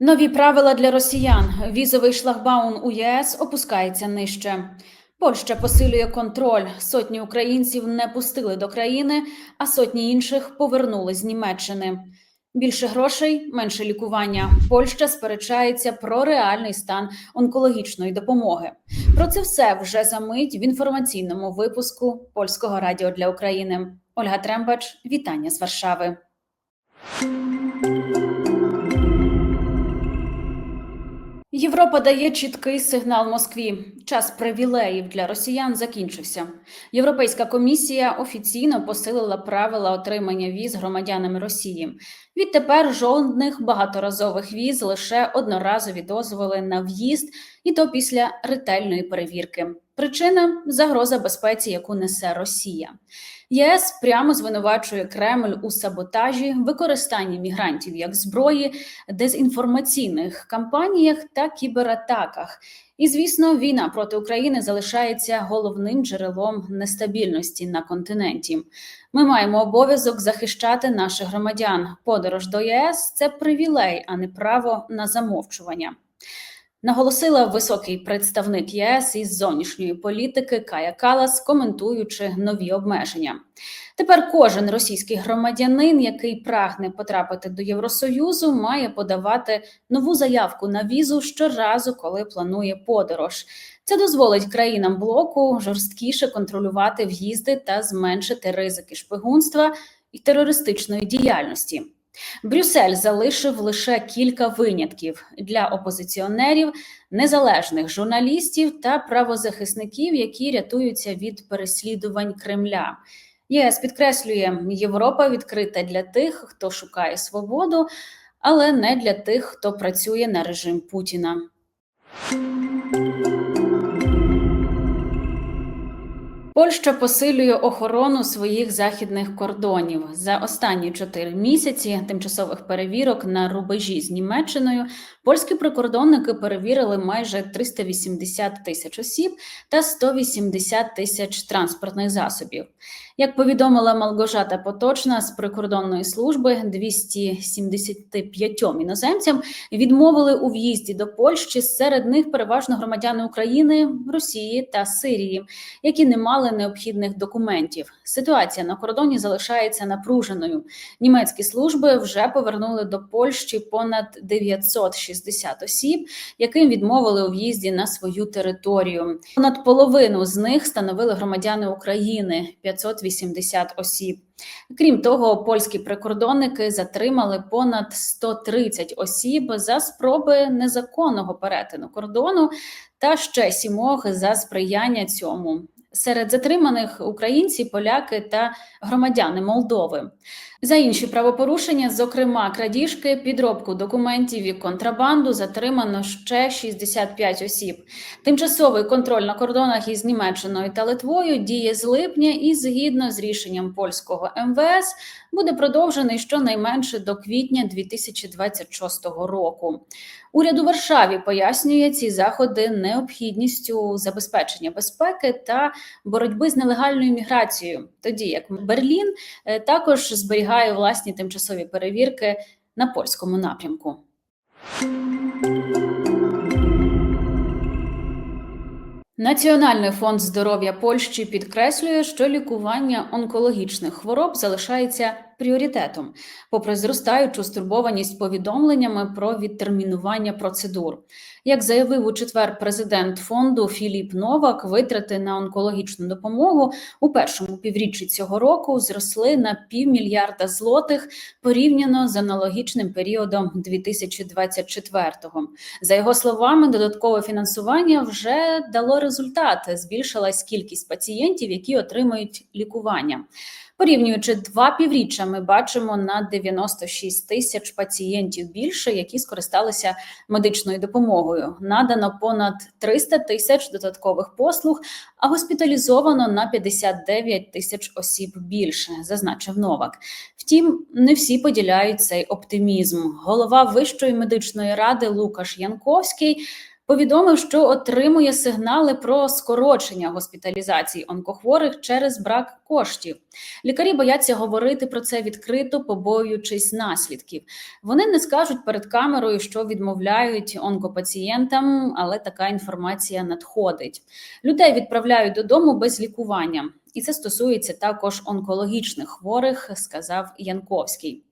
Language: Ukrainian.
Нові правила для росіян. Візовий шлагбаум у ЄС опускається нижче. Польща посилює контроль. Сотні українців не пустили до країни, а сотні інших повернули з Німеччини. Більше грошей, менше лікування. Польща сперечається про реальний стан онкологічної допомоги. Про це все вже за мить в інформаційному випуску Польського радіо для України. Ольга Трембач, вітання з Варшави. Європа дає чіткий сигнал Москві. Час привілеїв для росіян закінчився. Європейська комісія офіційно посилила правила отримання віз громадянами Росії. Відтепер жодних багаторазових віз, лише одноразові дозволи на в'їзд, і то після ретельної перевірки. Причина загроза безпеці, яку несе Росія. ЄС прямо звинувачує Кремль у саботажі, використанні мігрантів як зброї, дезінформаційних кампаніях та кібератаках. І звісно, війна проти України залишається головним джерелом нестабільності на континенті. Ми маємо обов'язок захищати наших громадян. Подорож до ЄС це привілей, а не право на замовчування. Наголосила високий представник ЄС із зовнішньої політики Кая Калас, коментуючи нові обмеження. Тепер кожен російський громадянин, який прагне потрапити до Євросоюзу, має подавати нову заявку на візу щоразу, коли планує подорож. Це дозволить країнам блоку жорсткіше контролювати в'їзди та зменшити ризики шпигунства і терористичної діяльності. Брюссель залишив лише кілька винятків для опозиціонерів, незалежних журналістів та правозахисників, які рятуються від переслідувань Кремля. ЄС підкреслює, Європа відкрита для тих, хто шукає свободу, але не для тих, хто працює на режим Путіна. Польща посилює охорону своїх західних кордонів за останні чотири місяці тимчасових перевірок на рубежі з Німеччиною. Польські прикордонники перевірили майже 380 тисяч осіб та 180 тисяч транспортних засобів. Як повідомила Малгожата Поточна з прикордонної служби, 275 іноземцям відмовили у в'їзді до Польщі. Серед них переважно громадяни України, Росії та Сирії, які не мали необхідних документів. Ситуація на кордоні залишається напруженою. Німецькі служби вже повернули до Польщі понад 960 осіб, яким відмовили у в'їзді на свою територію. Понад половину з них становили громадяни України 580 осіб. Крім того, польські прикордонники затримали понад 130 осіб за спроби незаконного перетину кордону та ще сімох за сприяння цьому. Серед затриманих українці, поляки та громадяни Молдови. За інші правопорушення, зокрема крадіжки, підробку документів і контрабанду, затримано ще 65 осіб. Тимчасовий контроль на кордонах із Німеччиною та Литвою діє з липня і згідно з рішенням польського МВС буде продовжений щонайменше до квітня 2026 року. Уряд у Варшаві пояснює ці заходи необхідністю забезпечення безпеки та боротьби з нелегальною міграцією, тоді як Берлін е, також зберігає власні тимчасові перевірки на польському напрямку. Національний фонд здоров'я Польщі підкреслює, що лікування онкологічних хвороб залишається пріоритетом, попри зростаючу стурбованість повідомленнями про відтермінування процедур. Як заявив у четвер президент фонду Філіп Новак, витрати на онкологічну допомогу у першому півріччі цього року зросли на півмільярда злотих порівняно з аналогічним періодом 2024-го. За його словами, додаткове фінансування вже дало результат. Збільшилась кількість пацієнтів, які отримують лікування. Порівнюючи два півріччя, ми бачимо на 96 тисяч пацієнтів більше, які скористалися медичною допомогою. Надано понад 300 тисяч додаткових послуг, а госпіталізовано на 59 тисяч осіб більше, зазначив Новак. Втім, не всі поділяють цей оптимізм. Голова Вищої медичної ради Лукаш Янковський повідомив, що отримує сигнали про скорочення госпіталізацій онкохворих через брак коштів. Лікарі бояться говорити про це відкрито, побоюючись наслідків. Вони не скажуть перед камерою, що відмовляють онкопацієнтам, але така інформація надходить. Людей відправляють додому без лікування, і це стосується також онкологічних хворих, сказав Янковський.